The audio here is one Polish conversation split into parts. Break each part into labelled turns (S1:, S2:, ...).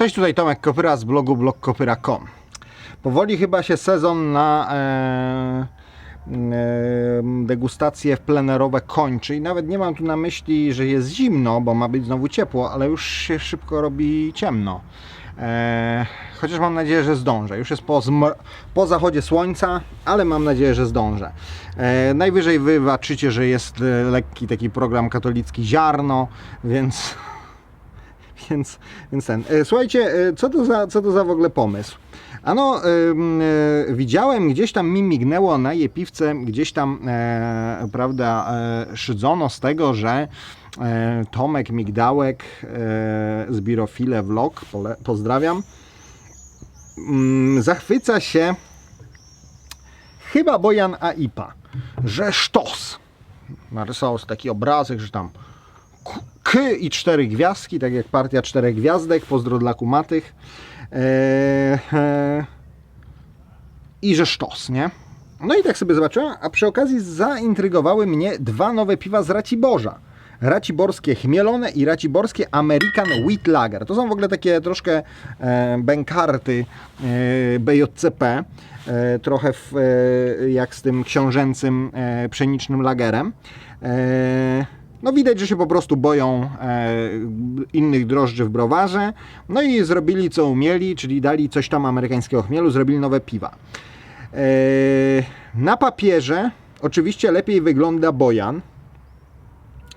S1: Cześć, tutaj Tomek Kopyra z blogu blogkopyra.com. Powoli chyba się sezon na e, e, degustacje plenerowe kończy i nawet nie mam tu na myśli, że jest zimno, bo ma być znowu ciepło, ale już się szybko robi ciemno. E, chociaż mam nadzieję, że zdążę. Już jest po, po zachodzie słońca, ale mam nadzieję, że zdążę. E, najwyżej wy waczycie, że jest e, lekki taki program katolicki ziarno, więc więc, więc ten. E, Słuchajcie, e, co to, za, co to za w ogóle pomysł? Ano, e, widziałem gdzieś tam mi mignęło na jepiwce, gdzieś tam, e, prawda, e, szydzono z tego, że e, Tomek Migdałek e, z Birofile Vlog, pole, pozdrawiam, mm, zachwyca się chyba Bojan Aipa, że sztos. Narysował taki obrazek, że tam K- i cztery gwiazdki, tak jak partia czterech gwiazdek, pozdro dla kumatych. Eee, I że sztos, nie? No i tak sobie zobaczyłem, a przy okazji zaintrygowały mnie dwa nowe piwa z Raciborza. Raciborskie chmielone i raciborskie American Wheat Lager. To są w ogóle takie troszkę e, bękarty e, BJCP, e, trochę w, e, jak z tym książęcym e, pszenicznym lagerem. E, no widać, że się po prostu boją e, innych drożdży w browarze. No i zrobili co umieli, czyli dali coś tam amerykańskiego chmielu, zrobili nowe piwa. E, na papierze oczywiście lepiej wygląda Bojan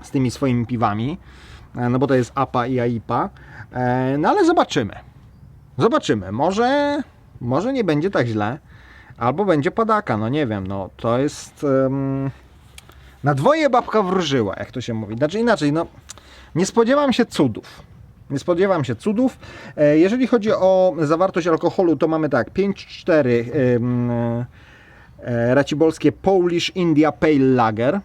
S1: z tymi swoimi piwami, e, no bo to jest APA i AIPA. E, no ale zobaczymy. Zobaczymy. Może, może nie będzie tak źle, albo będzie padaka, no nie wiem, no to jest... em, na dwoje babka wróżyła, jak to się mówi. Znaczy inaczej, no nie spodziewam się cudów. Nie spodziewam się cudów. E, Jeżeli chodzi o zawartość alkoholu, to mamy tak 5-4 ym, e, racibolskie Polish India Pale Lager.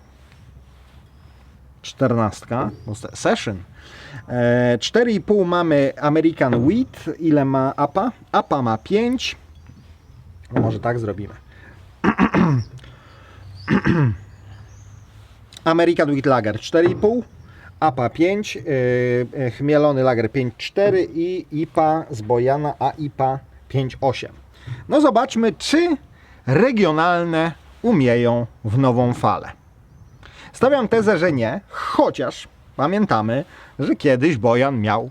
S1: 14. no, se- Session. E, 4,5 mamy American Wheat. Ile ma APA? APA ma 5. No może tak zrobimy. American Wheat Lager 4,5, APA 5, yy, chmielony lager 5,4 i IPA z Bojana, a IPA 5,8. No zobaczmy, czy regionalne umieją w nową falę. Stawiam tezę, że nie, chociaż pamiętamy, że kiedyś Bojan miał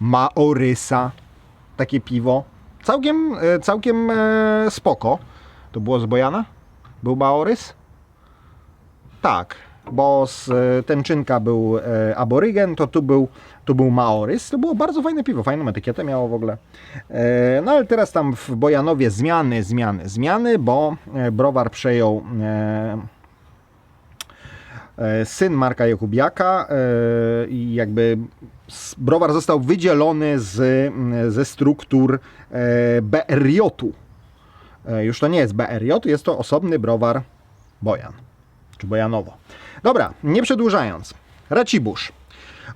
S1: Maorysa, takie piwo, całkiem, e, całkiem e, spoko. To było z Bojana? Był Maorys? Tak, bo z e, Tęczynka był e, aborygen, to tu był, tu był Maorys. To było bardzo fajne piwo, fajną etykietę miało w ogóle. E, no ale teraz tam w Bojanowie zmiany, zmiany, zmiany, bo e, browar przejął e, e, syn Marka Jakubiaka e, i jakby browar został wydzielony z, ze struktur e, BRJ-u. E, Już to nie jest BRJ, jest to osobny browar Bojan czy Bojanowo. Dobra, nie przedłużając. Racibórz.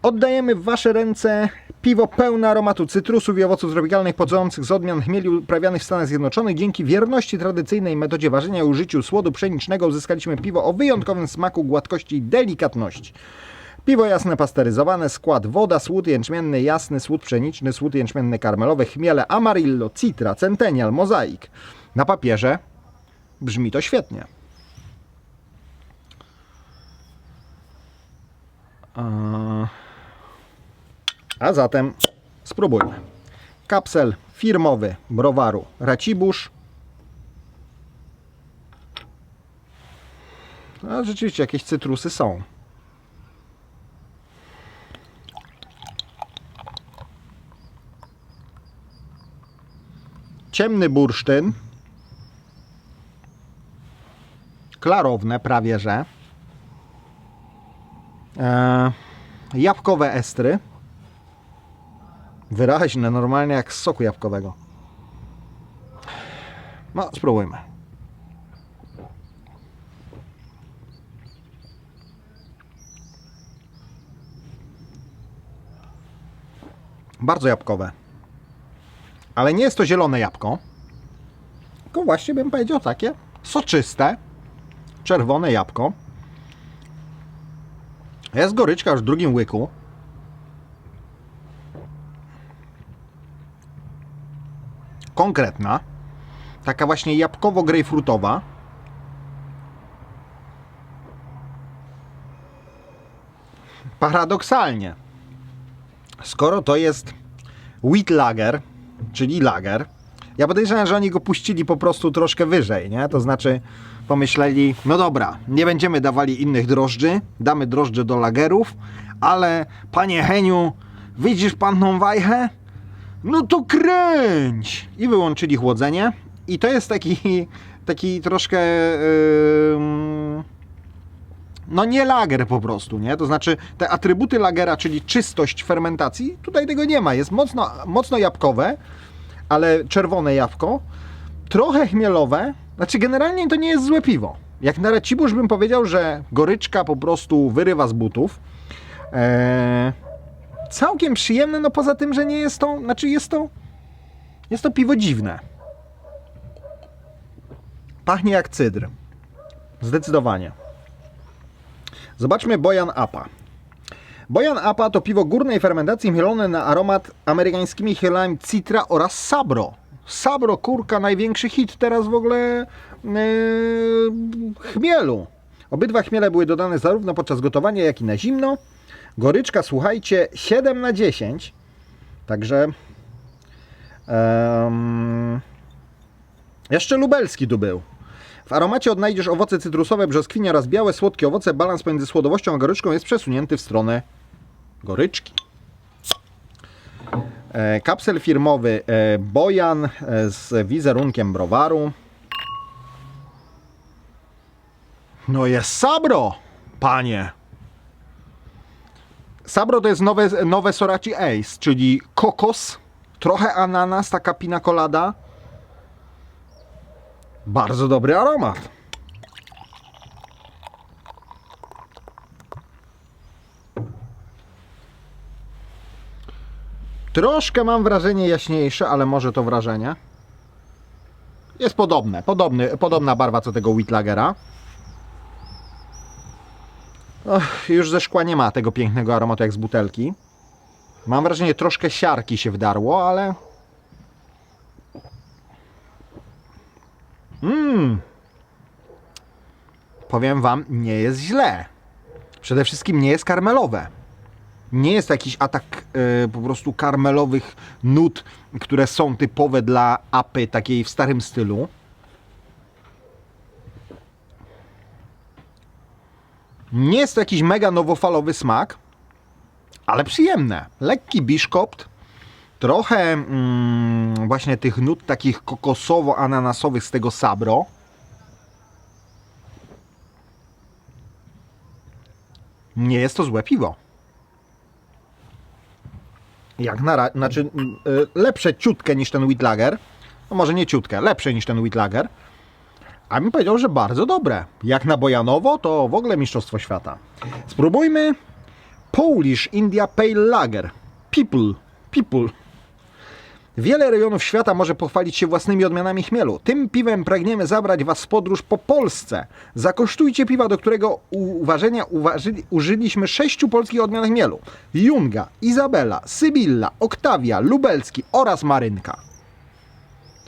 S1: Oddajemy w Wasze ręce piwo pełne aromatu cytrusów i owoców tropikalnych pochodzących z odmian chmieli uprawianych w Stanach Zjednoczonych. Dzięki wierności tradycyjnej metodzie ważenia i użyciu słodu pszenicznego uzyskaliśmy piwo o wyjątkowym smaku, gładkości i delikatności. Piwo jasne pasteryzowane, skład woda, słód jęczmienny jasny, słód pszeniczny, słód jęczmienny karmelowy, chmiele amarillo, citra, centennial, mozaik. Na papierze brzmi to świetnie. A zatem spróbujmy. Kapsel firmowy browaru Racibórz. A rzeczywiście jakieś cytrusy są. Ciemny bursztyn. Klarowne prawie że. E, jabłkowe estry. Wyraźne, normalnie jak z soku jabłkowego. No, spróbujmy. Bardzo jabłkowe. Ale nie jest to zielone jabłko. Tylko właśnie bym powiedział takie soczyste, czerwone jabłko. Jest goryczka już w drugim łyku. Konkretna, taka właśnie jabłkowo-grejpfrutowa. Paradoksalnie, skoro to jest wheat lager, czyli lager, ja podejrzewam, że oni go puścili po prostu troszkę wyżej, nie? To znaczy pomyśleli, no dobra, nie będziemy dawali innych drożdży, damy drożdże do lagerów, ale panie Heniu, widzisz pan tą wajchę? No to kręć! I wyłączyli chłodzenie. I to jest taki, taki troszkę. Yy, no nie lager po prostu, nie? To znaczy te atrybuty lagera, czyli czystość fermentacji, tutaj tego nie ma. Jest mocno, mocno jabłkowe, ale czerwone jabłko, trochę chmielowe. Znaczy generalnie to nie jest złe piwo. Jak na Racibórz bym powiedział, że goryczka po prostu wyrywa z butów. Eee, całkiem przyjemne, no poza tym, że nie jest to, znaczy jest to, jest to piwo dziwne. Pachnie jak cydr. Zdecydowanie. Zobaczmy Bojan Apa. Bojan Apa to piwo górnej fermentacji mielone na aromat amerykańskimi chmielami Citra oraz Sabro. Sabro, kurka, największy hit teraz w ogóle yy, chmielu. Obydwa chmiele były dodane zarówno podczas gotowania, jak i na zimno. Goryczka, słuchajcie, 7 na 10. Także. em, jeszcze lubelski tu był. W aromacie odnajdziesz owoce cytrusowe, brzoskwinie oraz białe, słodkie owoce. Balans pomiędzy słodowością a goryczką jest przesunięty w stronę goryczki. E, kapsel firmowy e, Bojan e, z wizerunkiem browaru. No jest Sabro, panie. Sabro to jest nowe, nowe Sorachi Ace, czyli kokos, trochę ananas, taka pina colada. Bardzo dobry aromat. Troszkę mam wrażenie jaśniejsze, ale może to wrażenie. Jest podobne, podobny, podobna barwa co tego Whitlagera. Och, już ze szkła nie ma tego pięknego aromatu jak z butelki. Mam wrażenie, troszkę siarki się wdarło, ale... Mmm. Powiem Wam, nie jest źle. Przede wszystkim nie jest karmelowe. Nie jest jakiś atak e, po prostu karmelowych nut, które są typowe dla apy takiej w starym stylu. Nie jest to jakiś mega nowofalowy smak, ale przyjemne. Lekki biszkopt, trochę mm, właśnie tych nut takich kokosowo-ananasowych z tego sabro. Nie jest to złe piwo. Jak na razie, znaczy mm, y, lepsze ciutkę niż ten Wheatlager. No może nie ciutkę, lepsze niż ten Wheatlager. A bym powiedział, że bardzo dobre. Jak na Bojanowo, to w ogóle mistrzostwo świata. Spróbujmy Polish India Pale Lager. People. People. Wiele rejonów świata może pochwalić się własnymi odmianami chmielu. Tym piwem pragniemy zabrać Was w podróż po Polsce. Zakosztujcie piwa, do którego uważenia uważyli, użyliśmy sześciu polskich odmian chmielu. Junga, Izabela, Sybilla, Oktawia, Lubelski oraz Marynka.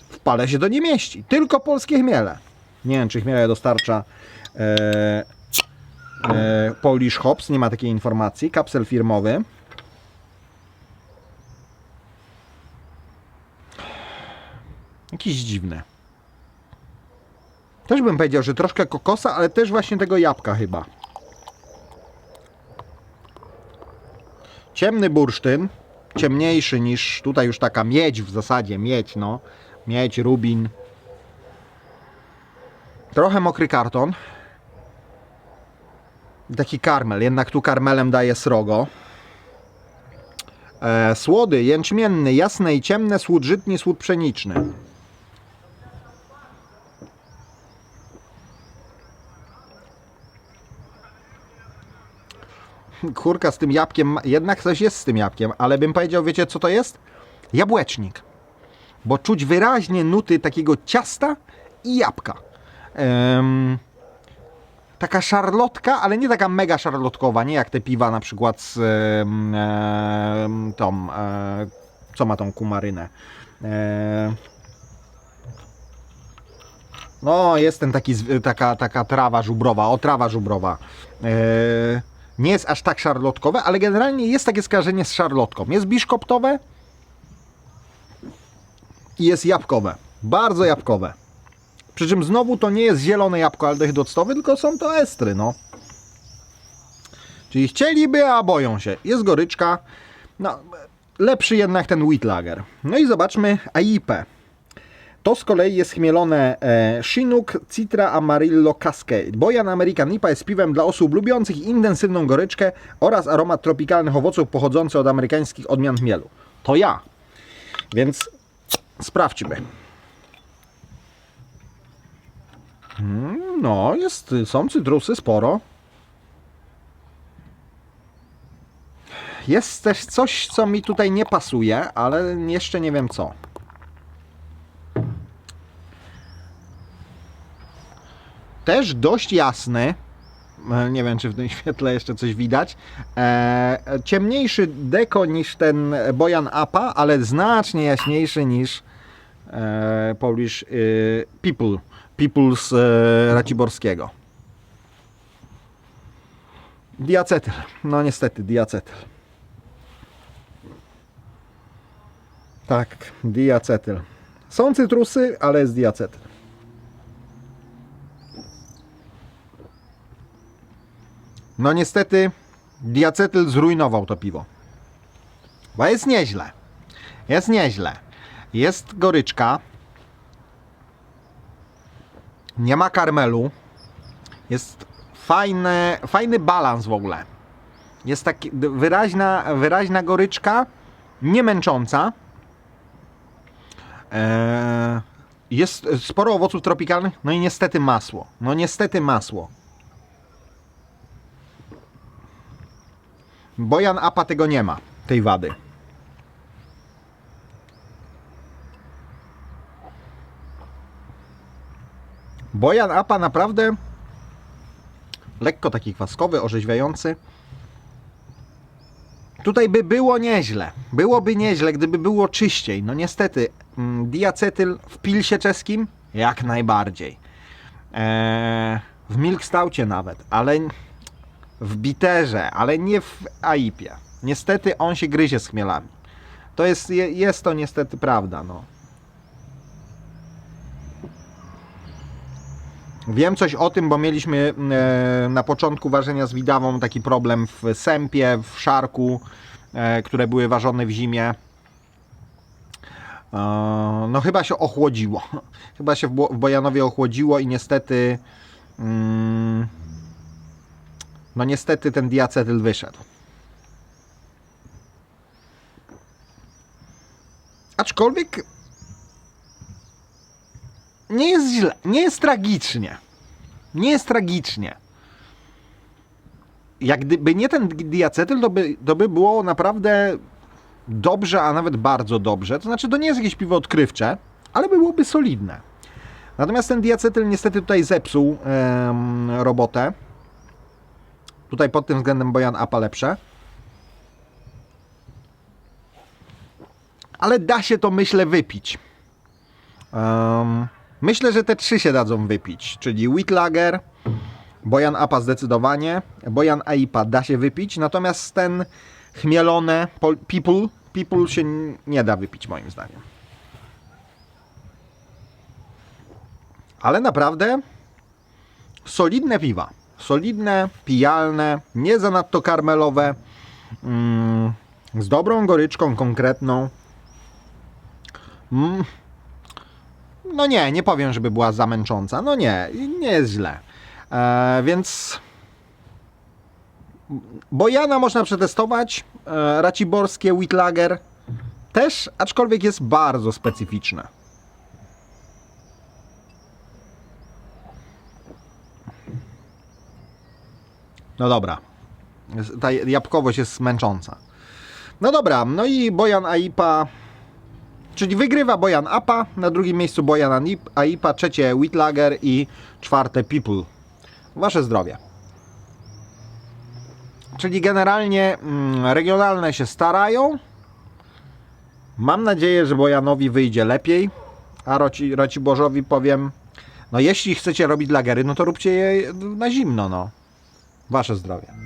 S1: W pale się to nie mieści. Tylko polskie chmiele. Nie wiem, czy chmiele dostarcza e, e, Polish Hops. Nie ma takiej informacji. Kapsel firmowy. Jakiś dziwny. Też bym powiedział, że troszkę kokosa, ale też właśnie tego jabłka chyba. Ciemny bursztyn. Ciemniejszy niż tutaj już taka miedź w zasadzie. Miedź, no. Miedź, rubin. Trochę mokry karton. Taki karmel. Jednak tu karmelem daje srogo. E, słody, jęczmienny, jasne i ciemne, słód żytni, słód pszeniczny. Kurka z tym jabłkiem, jednak coś jest z tym jabłkiem, ale bym powiedział, wiecie co to jest? Jabłecznik. Bo czuć wyraźnie nuty takiego ciasta i jabłka. Em, taka szarlotka, ale nie taka mega szarlotkowa, nie jak te piwa na przykład z tą, e, co ma tą kumarynę. E, No, jest ten taki, taka, taka trawa żubrowa, o trawa żubrowa. E, nie jest aż tak szarlotkowe, ale generalnie jest takie skażenie z szarlotką. Jest biszkoptowe i jest jabłkowe. Bardzo jabłkowe. Przy czym znowu to nie jest zielone jabłko aldehyd octowy, tylko są to estry, no. Czyli chcieliby, a boją się. Jest goryczka. No, lepszy jednak ten wheat lager. No i zobaczmy AIP. To z kolei jest chmielone e, Chinook Citra Amarillo Cascade. Bojan American IPA jest piwem dla osób lubiących intensywną goryczkę oraz aromat tropikalnych owoców pochodzący od amerykańskich odmian chmielu. To ja. Więc sprawdźmy. Mm, No, jest, są cytrusy sporo. Jest też coś, co mi tutaj nie pasuje, ale jeszcze nie wiem co. Też dość jasny. E, Nie wiem, czy w tym świetle jeszcze coś widać. E, ciemniejszy deko niż ten Bojan Apa, ale znacznie jaśniejszy niż e, Polish e, People. Z e, Raciborskiego. Diacetyl. No niestety, diacetyl. Tak, diacetyl. Są cytrusy, ale jest diacetyl. No niestety, diacetyl zrujnował to piwo. Bo jest nieźle. Jest nieźle. Jest goryczka. Nie ma karmelu. Jest fajny, fajny balans w ogóle. Jest taki wyraźna, wyraźna goryczka, nie męcząca. Eee, jest sporo owoców tropikalnych, no i niestety masło. No niestety masło. Bojan Apa tego nie ma, tej wady. Bojan Apa naprawdę lekko taki kwaskowy, orzeźwiający. Tutaj by było nieźle. Byłoby nieźle, gdyby było czyściej. No niestety, mm, diacetyl w pilsie czeskim jak najbardziej. Eee, w milk staucie nawet, ale w biterze, ale nie w aipie. Niestety on się gryzie z chmielami. To jest, je- jest to niestety prawda, no. Wiem coś o tym, bo mieliśmy e, na początku ważenia z widawą taki problem w sępie, w szarku, e, które były ważone w zimie. E, no chyba się ochłodziło. Chyba się w, Bo- w Bojanowie ochłodziło i niestety mm, no niestety ten diacetyl wyszedł. Aczkolwiek nie jest źle, nie jest tragicznie. Nie jest tragicznie. Jak gdyby nie ten diacetyl, to by, to by było naprawdę dobrze, a nawet bardzo dobrze. To znaczy, to nie jest jakieś piwo odkrywcze, ale by byłoby solidne. Natomiast ten diacetyl niestety tutaj zepsuł robotę. Tutaj pod tym względem Bojan Apa lepsze. Ale da się to, myślę, wypić. Em, myślę, że te trzy się dadzą wypić, czyli Wheat Lager, Bojan Apa zdecydowanie, Bojan Aipa da się wypić, natomiast ten chmielone People, People się nie da wypić moim zdaniem. Ale naprawdę solidne piwa. Solidne, pijalne, nie zanadto karmelowe, mm, z dobrą goryczką konkretną. Mm, no nie, nie powiem, żeby była zamęcząca. No nie, nie jest źle. E, więc Bojana można przetestować. E, Raciborskie Witlager też, aczkolwiek jest bardzo specyficzne. No dobra. Ta jabłkowość jest męcząca. No dobra, no i Bojan Aipa Czyli wygrywa Bojan Apa, na drugim miejscu Bojan Aipa, trzecie Whitlager i czwarte People. Wasze zdrowie. Czyli generalnie mm, regionalne się starają. Mam nadzieję, że Bojanowi wyjdzie lepiej, a Roci, Rociborzowi powiem, No jeśli chcecie robić lagery, no to róbcie je na zimno, no. Wasze zdrowie.